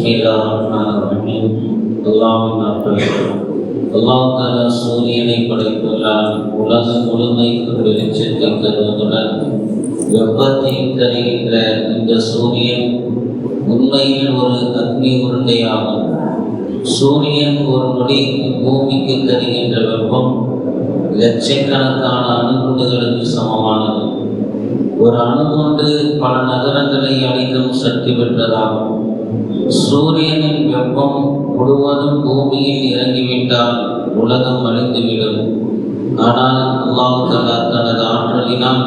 بسم الله الرحمن الرحيم அல்லாஹ்வின் நாட்கள் அல்லாஹ் தாலா சூரியனை படைத்துள்ளான் உலகம் முழுமைக்கு வெளிச்சத்தை தருவதுடன் வெப்பத்தை தருகின்ற இந்த சூரியன் உண்மையில் ஒரு அக்னி உருண்டையாகும் சூரியன் ஒரு நொடி பூமிக்கு தருகின்ற வெப்பம் லட்சக்கணக்கான அணுகுண்டுகளுக்கு சமமானது ஒரு அணு கொண்டு பல நகரங்களை அழிக்கும் சக்தி பெற்றதாகும் சூரியனின் வெப்பம் முழுவதும் பூமியில் இறங்கிவிட்டால் உலகம் அழிந்துவிடும். ஆனால் அல்லாஹல்லா தனது ஆற்றலினால்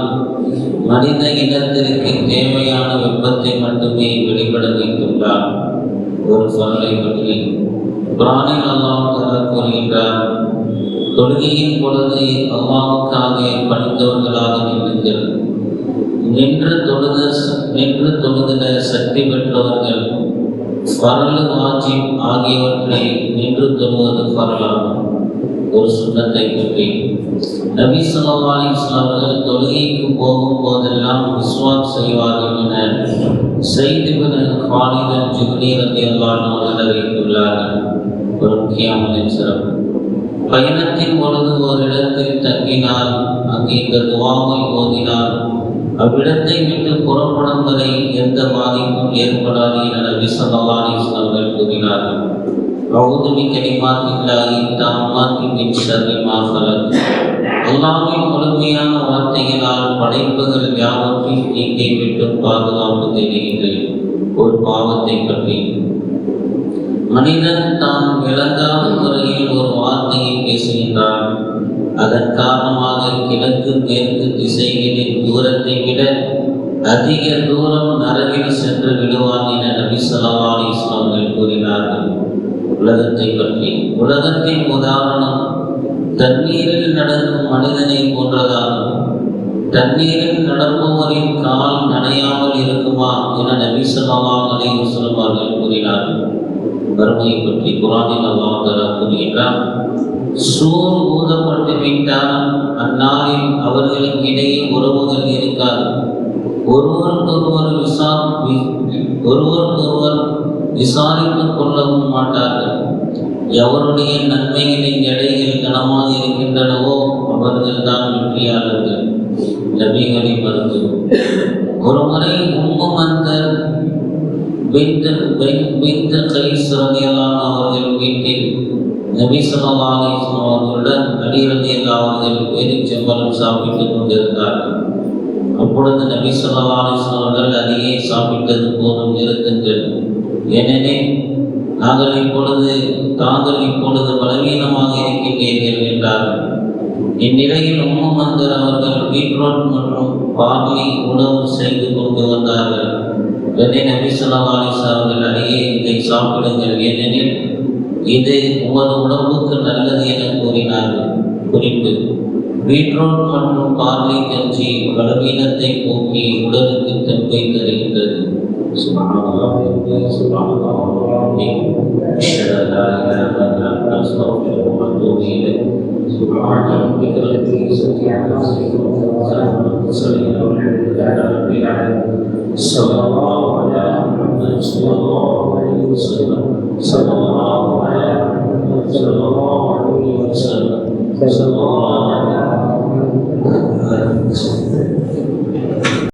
மனித இனத்திற்கு தேவையான வெப்பத்தை மட்டுமே வெளிப்பட வைத்துள்ளார். ஒரு சொல்லை பற்றி குரானில் அல்லாஹல்லா கூறுகின்றார் தொழுகையின் பொழுது அல்லாவுக்காக பணித்தவர்களாக நின்றுங்கள். நின்று தொழுத நின்று தொழுதிட சக்தி பெற்றவர்கள் ஃபரல் வாஜிப் ஆகியவற்றை நின்று தொழுவது ஃபரலாகும் ஒரு சுண்ணத்தை பற்றி. நபி ஸல்லல்லாஹு அலைஹி அவர்கள் தொழுகைக்கு போகும் போதெல்லாம் விஸ்வாக் செய்வார்கள் என செய்து பின் காலித் ஜுப்ரி ரலியல்லாஹு அவர்கள் அறிவித்துள்ளார்கள். ஒரு முக்கியமான சிறப்பு. பயணத்தின் பொழுது ஒரு இடத்தில் தங்கினால் அங்கே இந்த துவாமை ஓதினால் அவ்விடத்தை விட்டு புறப்படும் வரை எந்த பாதிப்பும் ஏற்படாது என நபி ஸல்லல்லாஹு அலைஹி கூறினார்கள். அவுது பி கலிமாத்தில்லாஹி தாம்மாத்தி மின் ஷர்ரி மா ஃபலக் அல்லாஹ்வின் முழுமையான வார்த்தைகளால் படைப்புகள் யாவற்றையும் நீக்கை விட்டு பாதுகாப்பு தேடுகின்றேன். ஒரு பாவத்தை பற்றி. மனிதன் தான் விளங்காத முறையில் ஒரு வார்த்தையை பேசுகின்றான். அதன் காரணமாக கிழக்கு மேற்கு திசைகளில் தூரத்தை விட அதிக தூரம் நரகில் சென்று விடுவான் என நபி ஸல்லல்லாஹு அலைஹி அவர்கள் கூறினார்கள். உலகத்தை பற்றி. உலகத்தின் உதாரணம் தண்ணீரில் நடக்கும் மனிதனை போன்றதாகும். தண்ணீரில் நடப்பவரின் கால் நனையாமல் இருக்குமா என நபி ஸல்லல்லாஹு அலி அவர்கள் கூறினார்கள். வறுமையை பற்றி குரானில் அல்லாஹ் தஆலா கூறுகின்றான். சூர் ஊதப்பட்டு விட்டால் அந்நாளில் அவர்களுக்கு இடையே உறவுகள் இருக்காது. ஒருவருக்கொருவர் விசா ஒருவருக்கொருவர் விசாரித்துக் கொள்ளவும் மாட்டார்கள். எவருடைய நன்மைகளின் எடைகள் கனமாக இருக்கின்றனவோ அவர்கள் தான் வெற்றியாளர்கள். நபிகளை மருந்து ஒருமுறை உம்மு மந்தர் கைஸ் அவர்கள் வீட்டில் நபி ஸல்லல்லாஹு அலைஹி வஸல்லம் அவர்களுடன் அலி ரலியல்லாஹு அவர்கள் பேரிச்சம்பழம் சாப்பிட்டுக் கொண்டிருந்தார்கள் அப்பொழுது நபி ஸல்லல்லாஹு அலைஹி அவர்கள் அதையே சாப்பிட்டது போதும் நிறுத்துங்கள். ஏனெனில் நாங்கள் இப்பொழுது தாங்கள் இப்பொழுது பலவீனமாக இருக்கின்றீர்கள் என்றார்கள் இந்நிலையில் உம்மு அவர்கள் பீட்ரூட் மற்றும் பார்லி உணவு செய்து கொண்டு வந்தார்கள். உடனே நபி ஸல்லல்லாஹு அலைஹி வஸல்லம் அவர்கள் அருகே இதை சாப்பிடுங்கள் ஏனெனில் இது உமது உடம்புக்கு நல்லது என கூறினார்கள் குறிப்பு பீட்ரூட் மற்றும் பார்லி கஞ்சி பலவீனத்தை போக்கி உடலுக்கு தெம்பை தருகின்றது சுப்ஹானல்லாஹ் சுப்ஹானல்லாஹ் أشهد أن لا إله إلا أنت أستغفرك وأتوب إليك سبحان ربك رب العزة عما يصفون وسلام على المرسلين والحمد لله رب العالمين صلى الله صلى الله عليه وسلم صلى الله عليه صلى الله عليه وسلم صلى الله